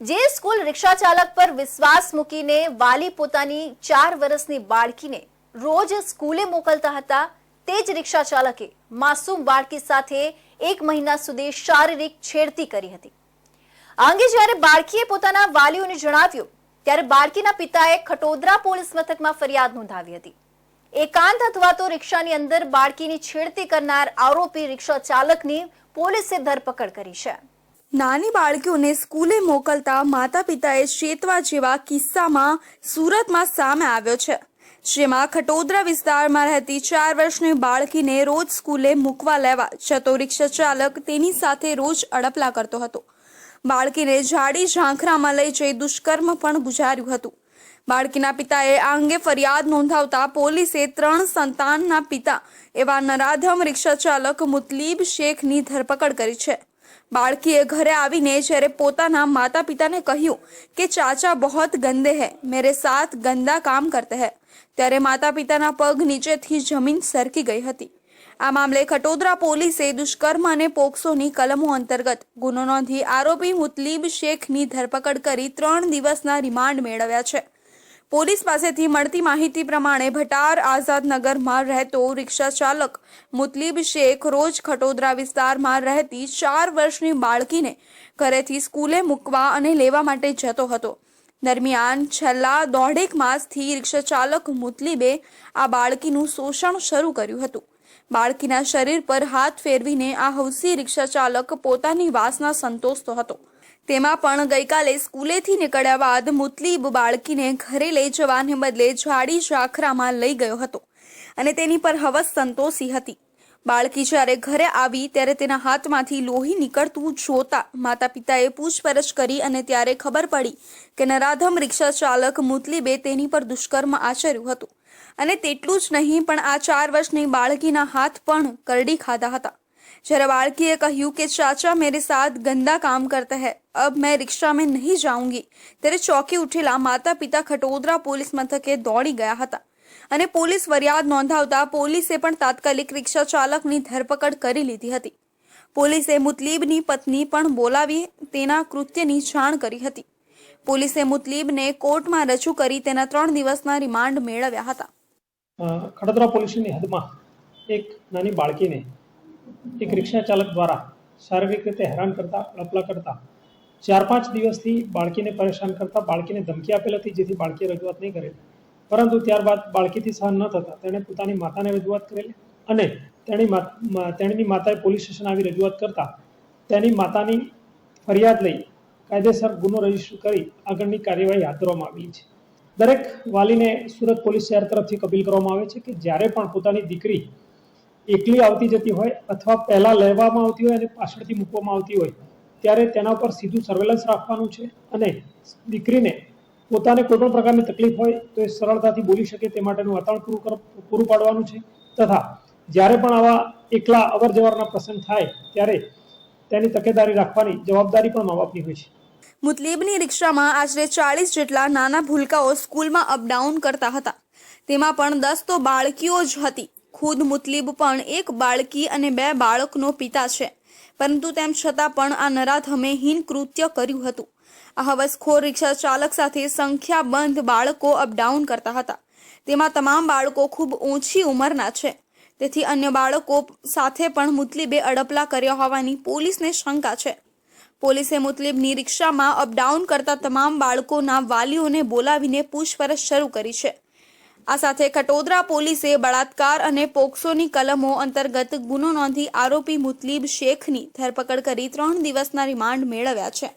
જે સ્કૂલ રિક્ષા ચાલક પર વિશ્વાસ મૂકીને વાલી પોતાની ચાર વર્ષની બાળકીને રોજ સ્કૂલે મોકલતા હતા, તે જ રિક્ષા ચાલકે માસૂમ બાળકી સાથે એક મહિના સુધી શારીરિક છેડતી કરી હતી. આ અંગે જ્યારે બાળકીએ પોતાના વાલીઓને જણાવ્યું, ત્યારે બાળકીના પિતાએ ખટોદરા પોલીસ મથકમાં ફરિયાદ નોંધાવી હતી. એકાંત અથવા તો રિક્ષાની અંદર બાળકીની છેડતી કરનાર આરોપી રિક્ષા ચાલકની પોલીસે ધરપકડ કરી છે. નાની બાળકીઓને સ્કૂલે મોકલતા માતા પિતાએ ચેતવા જેવા કિસ્સામાં સુરતમાં સામે આવ્યો છે. જેમાં ખટોદરા વિસ્તારમાં રહેતી ચાર વર્ષની બાળકીને રોજ સ્કૂલે મૂકવા લેવા જતો રિક્ષા ચાલક તેની સાથે રોજ અડપલા કરતો હતો. બાળકીને જાડી ઝાંખરામાં લઈ જઈ દુષ્કર્મ પણ ગુજાર્યું હતું. બાળકીના પિતાએ આ અંગે ફરિયાદ નોંધાવતા પોલીસે ત્રણ સંતાનના પિતા એવા નરાધમ રિક્ષા ચાલક મુતલીબ શેખની ધરપકડ કરી છે. બાળકીએ ઘરે આવીને જ્યારે પોતાના માતા પિતાને કહ્યું કે, ચાચા બહોત ગંદે હૈ, મેરે સાથ ગંદા કામ કરતે હૈ, ત્યારે માતા પિતાના પગ નીચેથી જમીન સરકી ગઈ હતી. આ મામલે ખટોદરા પોલીસે દુષ્કર્મ અને પોક્સોની કલમો અંતર્ગત ગુનો નોંધી આરોપી મુતલીબ શેખની ધરપકડ કરી ત્રણ દિવસના રિમાન્ડ મેળવ્યા છે. પોલીસ પાસેથી મળતી માહિતી પ્રમાણે ભટાર આઝાદનગરમાં રહેતો રિક્ષા ચાલક મુતલીબ શેખ રોજ ખટોદરા વિસ્તારમાં રહેતી ચાર વર્ષની બાળકીને ઘરેથી સ્કૂલે મૂકવા અને લેવા માટે જતો હતો. દરમિયાન છેલ્લા દોઢેક માસથી રિક્ષા ચાલક મુતલીબે આ બાળકીનું શોષણ શરૂ કર્યું હતું. બાળકીના શરીર પર હાથ ફેરવીને આ હવસી રિક્ષા ચાલક પોતાની વાસના સંતોષતો હતો. તેમાં પણ ગઈકાલે સ્કૂલેથી નીકળ્યા બાદ મુતલીબ બાળકીને ઘરે લઈ જવાને બદલે જાડી ઝાખરામાં લઈ ગયો હતો અને તેની પર હવસ સંતોષી હતી. બાળકી જ્યારે ઘરે આવી ત્યારે તેના હાથમાંથી લોહી નીકળતું જોતા માતા પિતાએ પૂછપરછ કરી અને ત્યારે ખબર પડી કે નરાધમ રિક્ષા ચાલક મુતલીબે તેની પર દુષ્કર્મ આચર્યું હતું. અને તેટલું જ નહીં, પણ આ ચાર વર્ષની બાળકીના હાથ પણ કરડી ખાધા હતા. જ્યારે બાળકીએ કહ્યું કે, ચાચા, મેરે સાથ ગંદા કામ કરતા હૈ. અબ મેં રિક્ષા મેં નહીં જાઉંગી. ત્યારે ચોકી ઉઠેલા. માતા પિતા ખટોદરા પોલીસ મથકે દોડી ગયા હતા. અને પોલીસ ફરિયાદ નોંધાવતા પોલીસે પણ તાત્કાલિક રિક્ષા ચાલકની ધરપકડ કરી લીધી હતી. પોલીસે મુતલીબની પત્ની પણ બોલાવી તેના કૃત્યની જાણ કરી હતી. પોલીસે મુતલીબને કોર્ટમાં રજૂ કરી તેના ત્રણ દિવસના રિમાન્ડ મેળવ્યા હતા. ખડોદરા પોલીસની હદમાં એક નાની બાળકીને એક રિક્ષા ચાલક દ્વારા શારીરિક રીતે હેરાન કરતા, અડપલા કરતા, ચાર પાંચ દિવસથી બાળકીને પરેશાન કરતા, બાળકીને ધમકી આપેલ હતી જેથી બાળકીએ રજૂઆત નહીં કરેલી. પરંતુ ત્યારબાદ બાળકીથી સહન ન થતા તેણે પોતાની માતાને રજૂઆત કરેલી અને તેની તેણીની માતાએ પોલીસ સ્ટેશન આવી રજૂઆત કરતા તેની માતાની ફરિયાદ લઈ કાયદેસર ગુનો રજિસ્ટર કરી આગળની કાર્યવાહી હાથ ધરવામાં આવી છે. દરેક વાલીને સુરત પોલીસ શહેર તરફથી કબીલ કરવામાં આવે છે કે જ્યારે પણ પોતાની દીકરી એકલી આવતી જતી હોય અથવા પહેલાં લેવામાં આવતી હોય અને પાછળથી મૂકવામાં આવતી હોય, ત્યારે તેના ઉપર સીધું સર્વેલન્સ રાખવાનું છે અને દીકરીને પોતાને કોઈ પણ પ્રકારની તકલીફ હોય તો એ સરળતાથી બોલી શકે તે માટેનું વાતાવરણ પૂરું પૂરું પાડવાનું છે તથા જ્યારે પણ આવા એકલા અવર જવરના પ્રસંગ થાય ત્યારે તેની તકેદારી રાખવાની જવાબદારી પણ મા બાપની હોય છે. મુતલીબની રિક્ષામાં આશરે ચાળીસ જેટલા નાના ભૂલકાઓ સ્કૂલમાં અપડાઉન કરતા હતા. તેમાં પણ દસ તો બાળકીઓ જ હતી. ખુદ મુતલીબ પણ એક બાળકી અને બે બાળકનો પિતા છે. પરંતુ તેમ છતાં પણ આ નરાધમે હીન કૃત્ય કર્યું હતું. આ હવસખોર રિક્ષા ચાલક સાથે સંખ્યાબંધ બાળકો અપડાઉન કરતા હતા. તેમાં તમામ બાળકો ખૂબ ઓછી ઉંમરના છે. તેથી અન્ય બાળકો સાથે પણ મુતલીબે અડપલા કર્યા હોવાની પોલીસને શંકા છે. પોલીસે મુતલીબની રિક્ષામાં અપડાઉન કરતા તમામ બાળકોના વાલીઓને બોલાવીને પૂછપરછ શરૂ કરી છે. આ સાથે ખટોદરા પોલીસે બળાત્કાર અને પોક્સોની કલમો અંતર્ગત ગુનો નોંધી આરોપી મુતલીબ શેખની ધરપકડ કરી ત્રણ દિવસના રિમાન્ડ મેળવ્યા છે.